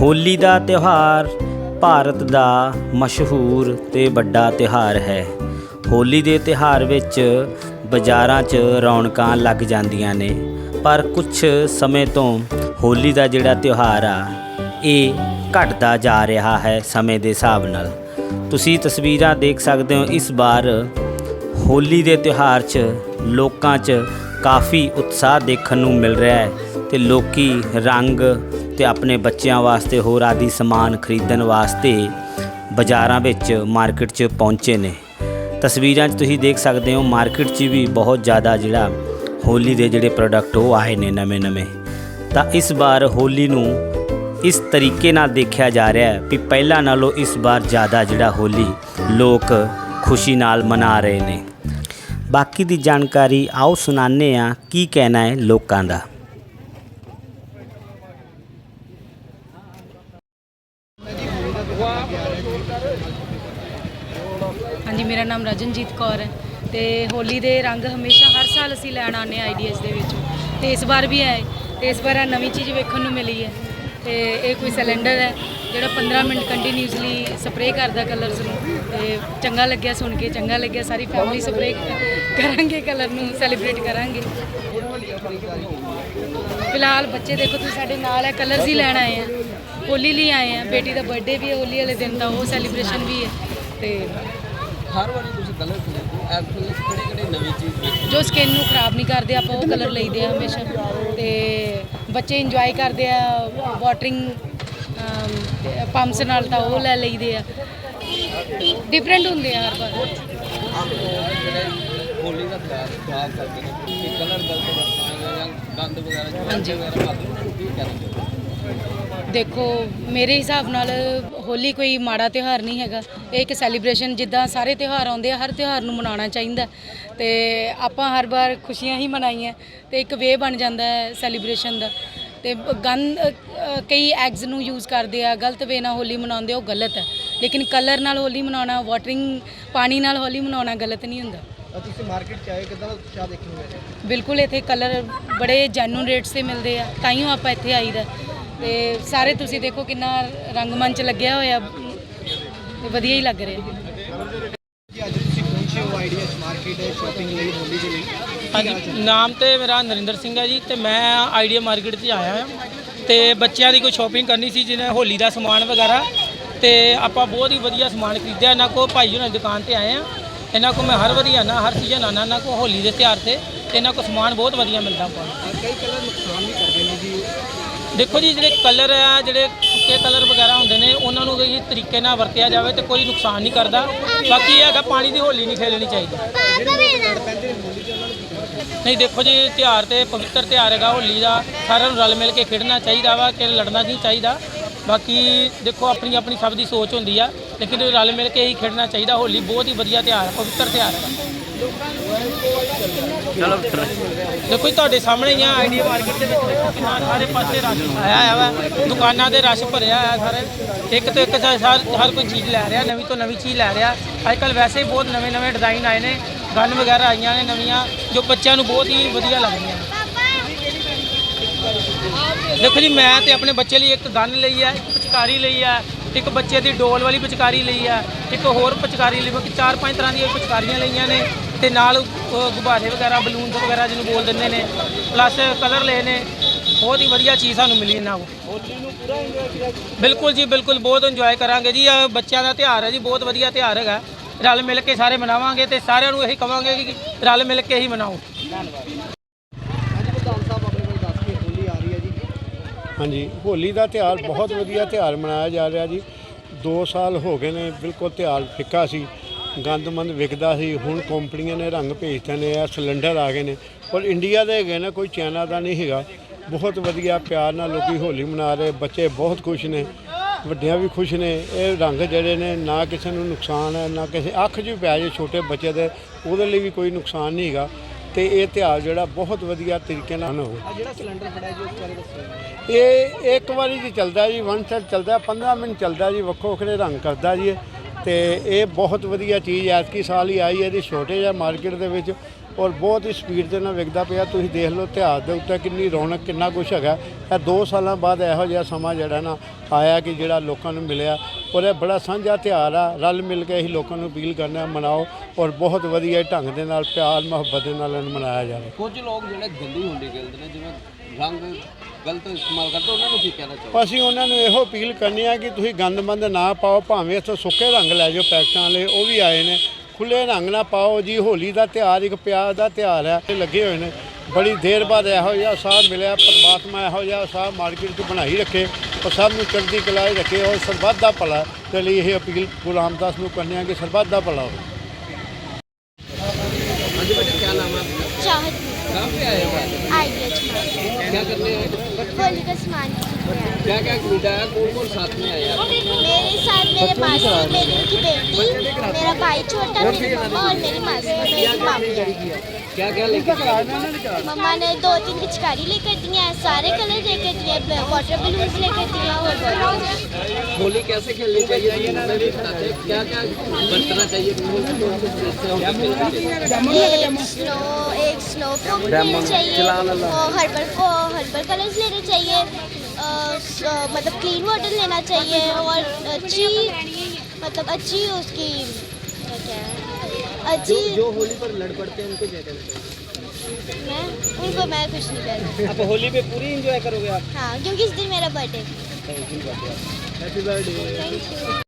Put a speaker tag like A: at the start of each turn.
A: ਹੋਲੀ ਦਾ ਤਿਉਹਾਰ ਭਾਰਤ ਦਾ ਮਸ਼ਹੂਰ ਤੇ ਵੱਡਾ ਤਿਉਹਾਰ ਹੈ। ਹੋਲੀ ਦੇ ਤਿਉਹਾਰ ਵਿੱਚ ਬਾਜ਼ਾਰਾਂ 'ਚ ਰੌਣਕਾਂ ਲੱਗ ਜਾਂਦੀਆਂ ਨੇ, ਪਰ ਕੁਝ ਸਮੇਂ ਤੋਂ ਹੋਲੀ ਦਾ ਜਿਹੜਾ ਤਿਉਹਾਰ ਆ, ਇਹ ਘਟਦਾ ਜਾ ਰਿਹਾ ਹੈ ਸਮੇਂ ਦੇ ਹਿਸਾਬ ਨਾਲ। ਤੁਸੀਂ ਤਸਵੀਰਾਂ ਦੇਖ ਸਕਦੇ ਹੋ, ਇਸ ਵਾਰ ਹੋਲੀ ਦੇ ਤਿਉਹਾਰ 'ਚ ਲੋਕਾਂ 'ਚ ਕਾਫੀ ਉਤਸ਼ਾਹ ਦੇਖਣ ਨੂੰ ਮਿਲ ਰਿਹਾ ਹੈ ਤੇ ਲੋਕੀ ਰੰਗ ਤੇ ਆਪਣੇ ਬੱਚਿਆਂ ਵਾਸਤੇ ਹੋਰ ਆਦਿ ਸਮਾਨ ਖਰੀਦਣ ਵਾਸਤੇ ਬਾਜ਼ਾਰਾਂ ਵਿੱਚ ਮਾਰਕੀਟ 'ਚ ਪਹੁੰਚੇ ਨੇ। ਤਸਵੀਰਾਂ 'ਚ ਤੁਸੀਂ ਦੇਖ ਸਕਦੇ ਹੋ ਮਾਰਕੀਟ 'ਚ ਵੀ ਬਹੁਤ ਜ਼ਿਆਦਾ ਜਿਹੜਾ ਹੋਲੀ ਦੇ ਜਿਹੜੇ ਪ੍ਰੋਡਕਟ ਉਹ ਆਏ ਨੇ ਨਵੇਂ-ਨਵੇਂ ਤਾਂ ਇਸ ਵਾਰ ਹੋਲੀ ਨੂੰ ਇਸ ਤਰੀਕੇ ਨਾਲ ਦੇਖਿਆ ਜਾ ਰਿਹਾ ਹੈ ਵੀ ਪਹਿਲਾਂ ਨਾਲੋਂ ਇਸ ਵਾਰ ਜ਼ਿਆਦਾ ਜਿਹੜਾ ਹੋਲੀ ਲੋਕ ਖੁਸ਼ੀ ਨਾਲ ਮਨਾ ਰਹੇ ਨੇ। ਬਾਕੀ ਦੀ ਜਾਣਕਾਰੀ ਆਓ ਸੁਣਾਉਂਦੇ ਆ ਕੀ ਕਹਿਣਾ ਹੈ ਲੋਕਾਂ ਦਾ।
B: ਹਾਂਜੀ, ਮੇਰਾ ਨਾਮ ਰਜਨਜੀਤ ਕੌਰ ਹੈ ਤੇ ਹੋਲੀ ਦੇ ਰੰਗ ਹਮੇਸ਼ਾ ਹਰ ਸਾਲ ਅਸੀਂ ਲੈਣ ਆਉਂਦੇ ਹਾਂ ਆਈਡੀਐਸ ਦੇ ਵਿੱਚ। ਤੇ ਇਸ ਵਾਰ ਵੀ ਆਏ ਤੇ ਇਸ ਵਾਰ ਆਹ ਨਵੀਂ ਚੀਜ਼ ਵੇਖਣ ਨੂੰ ਮਿਲੀ ਹੈ। ਤੇ ਇਹ ਕੋਈ ਸਿਲੰਡਰ ਹੈ, ਜਿਹੜਾ 15 ਮਿੰਟ ਕੰਟੀਨਿਊਸਲੀ ਸਪਰੇਅ ਕਰਦਾ ਕਲਰਸ ਨੂੰ। ਤੇ ਚੰਗਾ ਲੱਗਿਆ ਸੁਣ ਕੇ, ਚੰਗਾ ਲੱਗਿਆ, ਸਾਰੀ ਫੈਮਿਲੀ ਸਪਰੇਅ ਕਰਾਂਗੇ ਕਲਰ ਨੂੰ ਸੈਲੀਬ੍ਰੇਟ ਕਰਾਂਗੇ। ਫਿਲਹਾਲ ਬੱਚੇ ਦੇਖੋ, ਤੁਸੀਂ ਸਾਡੇ ਨਾਲ ਹੈ ਕਲਰਸ ਹੀ ਲੈਣ ਆਏ ਆ। ਹੋਲੀ ਲਈ ਆਏ ਆ, ਬੇਟੀ ਦਾ ਬਰਥਡੇ ਵੀ ਹੈ ਹੋਲੀ ਵਾਲੇ ਦਿਨ ਦਾ ਉਹ ਸੈਲੀਬ੍ਰੇਸ਼ਨ ਵੀ ਹੈ। ਤੇ
C: ਹਰ ਵਾਰੀ ਤੁਸੀਂ ਕਲਰ ਖਰੀਦਦੇ ਹੋ ਐਪ ਕਿਹੜੇ ਕਿਹੜੇ ਨਵੀਂ ਚੀਜ਼
B: ਜੋ ਸਕਿਨ ਨੂੰ ਖਰਾਬ ਨਹੀਂ ਕਰਦੇ ਆਪਾਂ ਉਹ ਕਲਰ ਲਈਦੇ ਆ ਹਮੇਸ਼ਾ। ਤੇ ਬੱਚੇ ਇੰਜੋਏ ਕਰਦੇ ਆ ਵਾਟਰਿੰਗ ਪੰਪਸ ਨਾਲ ਤਾਂ ਉਹ ਲੈ ਲਈਦੇ ਆ। ਡਿਫਰੈਂਟ ਹੁੰਦੇ ਆ ਹਰ ਵਾਰ।
C: ਹੋਲੀ ਦਾ ਤਿਉਹਾਰ ਖਰਾਬ ਕਰਦੇ ਨੇ ਕਿ ਕਲਰ ਗਲਤ ਵਰਤਦੇ ਨੇ ਜਾਂ ਗੰਦ ਵਗੈਰਾ
B: ਹਾਂਜੀ।
C: ਵਗੈਰਾ ਕਰਦੇ ਨੇ ਕੀ
B: ਦੇਖੋ ਮੇਰੇ ਹਿਸਾਬ ਨਾਲ ਹੋਲੀ ਕੋਈ ਮਾੜਾ ਤਿਉਹਾਰ ਨਹੀਂ ਹੈਗਾ। ਇਹ ਇੱਕ ਸੈਲੀਬ੍ਰੇਸ਼ਨ ਜਿੱਦਾਂ ਸਾਰੇ ਤਿਉਹਾਰ ਆਉਂਦੇ ਆ ਹਰ ਤਿਉਹਾਰ ਨੂੰ ਮਨਾਉਣਾ ਚਾਹੀਦਾ। ਤੇ ਆਪਾਂ ਹਰ ਵਾਰ ਖੁਸ਼ੀਆਂ ਹੀ ਮਨਾਈਆਂ ਤੇ ਇੱਕ ਵੇ ਬਣ ਜਾਂਦਾ ਹੈ ਸੈਲੀਬ੍ਰੇਸ਼ਨ ਦਾ। ਤੇ ਗੰਦ ਅ, ਕਈ ਐਗਸ ਨੂੰ ਯੂਜ਼ ਕਰਦੇ ਆ ਗਲਤ ਵੇ ਨਾਲ ਹੋਲੀ ਮਨਾਉਂਦੇ ਉਹ ਗਲਤ ਹੈ। ਲੇਕਿਨ ਕਲਰ ਨਾਲ ਹੋਲੀ ਮਨਾਉਣਾ ਵਾਟਰਿੰਗ ਪਾਣੀ ਨਾਲ ਹੋਲੀ ਮਨਾਉਣਾ ਗਲਤ ਨਹੀਂ ਹੁੰਦਾ।
C: ਤੁਸੀਂ ਮਾਰਕੀਟ ਚ ਆਏ ਕਿਦਾਂ ਚਾਹ ਦੇਖੀ ਹੋਏ
B: ਬਿਲਕੁਲ ਇੱਥੇ ਕਲਰ ਬੜੇ ਜੈਨੂਨ ਰੇਟਸ ਤੇ ਮਿਲਦੇ ਆ ਤਾਈਓ ਆਪਾਂ ਇੱਥੇ ਆਈਦਾ। ਤੇ ਸਾਰੇ ਤੁਸੀਂ ਦੇਖੋ ਕਿੰਨਾ ਰੰਗਮੰਚ ਲੱਗਿਆ ਹੋਇਆ। ਤੇ ਵਧੀਆ ਹੀ ਲੱਗ ਰਿਹਾ।
C: ਜੀ ਅੱਜ ਤੁਸੀਂ ਪਹੁੰਚੇ ਹੋ ਆਈਡੀਐਸ ਮਾਰਕੀਟ ਸ਼ਾਪਿੰਗ ਲਈ ਹੋਲੀ ਦੇ ਲਈ।
D: ਹਾਂਜੀ ਨਾਮ ਤੇ ਮੇਰਾ ਨਰਿੰਦਰ ਸਿੰਘ ਹੈ ਜੀ ਤੇ ਮੈਂ ਆਈਡੀਆ ਮਾਰਕੀਟ 'ਚ ਆਇਆ ਹਾਂ। ਤੇ ਬੱਚਿਆਂ ਦੀ ਕੋਈ ਸ਼ਾਪਿੰਗ ਕਰਨੀ ਸੀ ਜਿਹਨੇ ਹੋਲੀ ਦਾ ਸਮਾਨ ਵਗੈਰਾ। ਤੇ ਆਪਾਂ ਬਹੁਤ ਹੀ ਵਧੀਆ ਸਮਾਨ ਖਰੀਦਿਆ। ਇਹਨਾਂ ਕੋ ਭਾਈ ਉਹਨਾਂ ਦੀ ਦੁਕਾਨ ਤੇ ਆਏ ਆ ਇਹਨਾਂ ਕੋ ਮੈਂ ਹਰ ਵਾਰੀ ਆਉਣਾ ਹਰ ਸੀਜ਼ਨ ਆਉਣਾ ਇਹਨਾਂ ਕੋ ਹੋਲੀ ਦੇ ਤਿਉਹਾਰ ਤੇ। ਇਹਨਾਂ ਕੋ ਸਮਾਨ ਬਹੁਤ ਵਧੀਆ ਮਿਲਦਾ ਆਪਾਂ
C: ਕਈ ਕਲਰ ਨੁਕਸਾਨ ਵੀ ਕਰਦੇ ਨੇ ਜੀ
D: ਦੇਖੋ ਜੀ, ਜਿਹੜੇ ਕਲਰ ਆ, ਜਿਹੜੇ ਸੁੱਕੇ ਕਲਰ ਵਗੈਰਾ ਹੁੰਦੇ ਨੇ, ਉਹਨਾਂ ਨੂੰ ਇਸ ਤਰੀਕੇ ਨਾਲ ਵਰਤਿਆ ਜਾਵੇ ਤੇ ਕੋਈ ਨੁਕਸਾਨ ਨਹੀਂ ਕਰਦਾ। ਬਾਕੀ ਇਹ ਹੈਗਾ, ਪਾਣੀ ਦੀ ਹੋਲੀ ਨਹੀਂ ਖੇਲਣੀ ਚਾਹੀਦੀ। ਨਹੀਂ, ਦੇਖੋ ਜੀ, ਤਿਉਹਾਰ ਤੇ, ਪਵਿੱਤਰ ਤਿਉਹਾਰ ਹੈਗਾ, ਹੋਲੀ ਦਾ, ਸਾਰਿਆਂ ਨੂੰ ਰਲ ਮਿਲ ਕੇ ਖੇਡਣਾ ਚਾਹੀਦਾ ਵਾ ਕਿ ਲੜਨਾ ਨਹੀਂ ਚਾਹੀਦਾ। ਬਾਕੀ ਦੇਖੋ, ਆਪਣੀ ਆਪਣੀ ਸਭ ਦੀ ਸੋਚ ਹੁੰਦੀ ਆ, ਲੇਕਿਨ ਰਲ ਮਿਲ ਕੇ ਹੀ ਖੇਡਣਾ ਚਾਹੀਦਾ, ਹੋਲੀ ਬਹੁਤ ਹੀ ਵਧੀਆ ਤਿਉਹਾਰ ਹੈ ਪਵਿੱਤਰ ਤਿਉਹਾਰ ਹੈ
A: ਚਲੋ
D: ਦੇਖੋ ਜੀ, ਤੁਹਾਡੇ ਸਾਹਮਣੇ ਹੀ ਆ ਆਈਡੀਆ ਮਾਰਕੀਟ ਦੇ ਵਿੱਚ ਦੇਖੋ ਕਿੰਨਾ ਸਾਰੇ ਪਾਸੇ ਰਸ਼ ਆਇਆ ਹੋਇਆ ਵਾ। ਦੁਕਾਨਾਂ ਦੇ ਰਸ਼ ਭਰਿਆ ਹੋਇਆ ਸਾਰੇ। ਇੱਕ ਤੋਂ ਇੱਕ ਹਰ ਕੋਈ ਚੀਜ਼ ਲੈ ਰਿਹਾ, ਨਵੀਂ ਤੋਂ ਨਵੀਂ ਚੀਜ਼ ਲੈ ਰਿਹਾ। ਅੱਜ ਕੱਲ ਵੈਸੇ ਹੀ ਬਹੁਤ ਨਵੇਂ ਨਵੇਂ ਡਿਜ਼ਾਈਨ ਆਏ ਨੇ ਗਨ ਵਗੈਰਾ ਆਈਆਂ ਨੇ ਨਵੀਆਂ, ਜੋ ਬੱਚਿਆਂ ਨੂੰ ਬਹੁਤ ਹੀ ਵਧੀਆ ਲੱਗਦੀਆਂ। ਦੇਖੋ ਜੀ, ਮੈਂ ਤੇ ਆਪਣੇ ਬੱਚੇ ਲਈ ਇੱਕ ਗਨ ਲਈ ਹੈ ਇੱਕ ਪਿਚਕਾਰੀ ਲਈ ਹੈ ਇੱਕ ਬੱਚੇ ਦੀ ਡੋਲ ਵਾਲੀ ਪਿਚਕਾਰੀ ਲਈ ਹੈ ਇੱਕ ਹੋਰ ਪਿਚਕਾਰੀ ਲਈ ਚਾਰ ਪੰਜ ਤਰ੍ਹਾਂ ਦੀਆਂ ਪਿਚਕਾਰੀਆਂ ਲਈਆਂ ਨੇ। ਤੇ ਨਾਲ ਉਹ ਗੁਬਾਰੇ ਵਗੈਰਾ, ਬਲੂਨਸ ਵਗੈਰਾ ਜਿਹਨੂੰ ਬੋਲ ਦਿੰਦੇ ਨੇ ਪਲੱਸ ਕਲਰ ਲਏ ਨੇ। ਬਹੁਤ ਹੀ ਵਧੀਆ ਚੀਜ਼ ਸਾਨੂੰ ਮਿਲੀ ਇਹਨਾਂ ਕੋਲ। ਬਿਲਕੁਲ ਜੀ, ਬਿਲਕੁਲ ਬਹੁਤ ਇੰਜੋਏ ਕਰਾਂਗੇ ਜੀ। ਇਹ ਬੱਚਿਆਂ ਦਾ ਤਿਉਹਾਰ ਹੈ ਜੀ, ਬਹੁਤ ਵਧੀਆ ਤਿਉਹਾਰ ਹੈਗਾ। ਰਲ ਮਿਲ ਕੇ ਸਾਰੇ ਮਨਾਵਾਂਗੇ ਤੇ ਸਾਰਿਆਂ ਨੂੰ ਇਹੀ ਕਵਾਂਗੇ ਕਿ ਰਲ ਮਿਲ ਕੇ ਹੀ ਮਨਾਓ।
C: ਅੱਜ
E: ਹਾਂਜੀ, ਹੋਲੀ ਦਾ ਤਿਉਹਾਰ ਬਹੁਤ ਵਧੀਆ ਤਿਉਹਾਰ ਮਨਾਇਆ ਜਾ ਰਿਹਾ ਜੀ। 2 ਸਾਲ ਹੋ ਗਏ ਨੇ ਬਿਲਕੁਲ ਤਿਉਹਾਰ ਫਿੱਕਾ ਸੀ। ਗੰਦਮੰਦ ਵਿਕਦਾ ਸੀ ਹੁਣ ਕੰਪਨੀਆਂ ਨੇ ਰੰਗ ਭੇਜਤੇ ਨੇ ਆ ਸਿਲੰਡਰ ਆ ਗਏ ਨੇ। ਪਰ ਇੰਡੀਆ ਦੇ ਹੈਗੇ ਨੇ ਕੋਈ ਚਾਈਨਾ ਦਾ ਨਹੀਂ ਹੈਗਾ। ਬਹੁਤ ਵਧੀਆ ਪਿਆਰ ਨਾਲ ਲੋਕੀ ਹੋਲੀ ਮਨਾ ਰਹੇ ਬੱਚੇ ਬਹੁਤ ਖੁਸ਼ ਨੇ ਵੱਡਿਆਂ ਵੀ ਖੁਸ਼ ਨੇ। ਇਹ ਰੰਗ ਜਿਹੜੇ ਨੇ ਨਾ ਕਿਸੇ ਨੂੰ ਨੁਕਸਾਨ ਹੈ ਨਾ ਕਿਸੇ ਅੱਖ 'ਚ ਵੀ ਪੈ ਜੇ ਛੋਟੇ ਬੱਚੇ ਦੇ ਉਹਦੇ ਲਈ ਵੀ ਕੋਈ ਨੁਕਸਾਨ ਨਹੀਂ ਹੈਗਾ। ਤੇ ਇਹ ਤਿਉਹਾਰ ਜਿਹੜਾ ਬਹੁਤ ਵਧੀਆ ਤਰੀਕੇ ਨਾਲ ਹੋ
C: ਆ ਜਿਹੜਾ ਸਿਲੰਡਰ ਫੜਿਆ ਜੀ ਉਸ ਬਾਰੇ ਦੱਸੋ।
E: ਇਹ ਇੱਕ ਵਾਰੀ ਜੀ ਚੱਲਦਾ ਜੀ ਵਨ ਸਾਈਡ ਚੱਲਦਾ 15 ਮਿੰਟ ਚੱਲਦਾ ਜੀ ਵੱਖੋ ਵੱਖਰੇ ਰੰਗ ਕਰਦਾ ਜੀ। ਤੇ ਇਹ ਬਹੁਤ ਵਧੀਆ ਚੀਜ਼ ਐਤਕੀ ਸਾਲ ਹੀ ਆਈ ਇਹਦੀ ਛੋਟੇ ਜਿਹਾ ਮਾਰਕੀਟ ਦੇ ਵਿੱਚ ਔਰ ਬਹੁਤ ਹੀ ਸਪੀਡ ਦੇ ਨਾਲ ਵਿਕਦਾ ਪਿਆ। ਤੁਸੀਂ ਦੇਖ ਲਓ ਇਤਿਹਾਸ ਦੇ ਉੱਤੇ ਕਿੰਨੀ ਰੌਣਕ ਕਿੰਨਾ ਕੁਝ ਹੈਗਾ। ਇਹ 2 ਸਾਲਾਂ ਬਾਅਦ ਇਹੋ ਜਿਹਾ ਸਮਾਂ ਜਿਹੜਾ ਨਾ ਆਇਆ ਕਿ ਜਿਹੜਾ ਲੋਕਾਂ ਨੂੰ ਮਿਲਿਆ। ਔਰ ਇਹ ਬੜਾ ਸਾਂਝਾ ਤਿਉਹਾਰ ਆ। ਰਲ ਮਿਲ ਕੇ ਅਸੀਂ ਲੋਕਾਂ ਨੂੰ ਅਪੀਲ ਕਰਨਾ ਹੈ, ਮਨਾਓ ਔਰ ਬਹੁਤ ਵਧੀਆ ਢੰਗ ਦੇ ਨਾਲ ਪਿਆਰ ਮੁਹੱਬਤ ਦੇ ਨਾਲ ਇਹਨੂੰ ਮਨਾਇਆ ਜਾਵੇ।
C: ਕੁਝ ਲੋਕ ਜਿਹੜੇ ਗੰਦੀ ਹੁੰਡੀ ਖੇਲਦੇ ਨੇ ਜਿਵੇਂ ਰੰਗ ਗਲਤ ਇਸਤੇਮਾਲ ਕਰਦੇ, ਉਹਨਾਂ ਨੂੰ ਕੀ ਕਹਿਣਾ ਚਾਹੋਗੇ?
E: ਅਸੀਂ ਉਹਨਾਂ ਨੂੰ ਇਹੋ ਅਪੀਲ ਕਰਨੀ ਆ ਕਿ ਤੁਸੀਂ ਗੰਦਮੰਦ ਨਾ ਪਾਓ, ਭਾਵੇਂ ਇੱਥੋਂ ਸੁੱਕੇ ਰੰਗ ਲੈ ਜਾਓ ਪੈਕਟਾਂ ਵਾਲੇ, ਉਹ ਵੀ ਆਏ ਨੇ। ਖੁੱਲੇ ਰੰਗ ਨਾ ਪਾਓ, ਜੀ ਹੋਲੀ ਦਾ ਤਿਉਹਾਰ, ਇੱਕ ਪਿਆਰ ਦਾ ਤਿਉਹਾਰ ਹੈ, ਇਹ ਲੱਗੇ ਹੋਏ ਨੇ। ਬੜੀ ਦੇਰ ਬਾਅਦ ਇਹੋ ਜਿਹਾ ਸਾਹ ਮਿਲਿਆ, ਪਰਮਾਤਮਾ ਇਹੋ ਜਿਹਾ ਸਾਹ ਮਾਰਕੀਟ 'ਚ ਬਣਾਈ ਰੱਖੇ ਔਰ ਸਭ ਨੂੰ ਚੜ੍ਹਦੀ ਕਲਾ ਰੱਖੇ ਔਰ ਸਰਬੱਤ ਦਾ ਭਲਾ। ਦੇ ਲਈ ਇਹ ਅਪੀਲ ਗੁਰੂ ਰਾਮਦਾਸ ਨੂੰ ਕਰਨੀ ਆ ਕਿ ਸਰਬੱਤ ਦਾ ਭਲਾ ਹੋਵੇ।
C: क्या करने आए
F: का सामान
C: क्या। क्या खरीदा है? कौन कौन साथ में आया?
F: मेरे साथ मेरे मासी मेरी की बेटी मेरा भाई छोटा मेरी मम्मा और मेरी मासी मेरी मामी
C: क्या? क्या लेके आए?
F: मम्मा ने दो तीन पिचकारी लेकर दिए हैं सारे कलर लेकर दिए वाटर बलून्स लेकर दिए और
C: होली कैसे खेलनी चाहिए। क्या क्या बरतना चाहिए?
F: स्नो एक स्नो चाहिए हर्बल को हर्बल कलर्स लेने चाहिए। अ, मतलब क्लीन वाटर लेना चाहिए और अच्छी मतलब अच्छी उसकी क्या? क्या है अच्छी
C: जो होली पर लड़ पड़ते हैं उनको क्या कहना चाहिए?
F: मैं उनको मैं कुछ नहीं कहती।
C: आप होली पे पूरी एंजॉय करोगे आप?
F: हाँ क्योंकि इस दिन मेरा birthday
C: happy birthday
F: thank you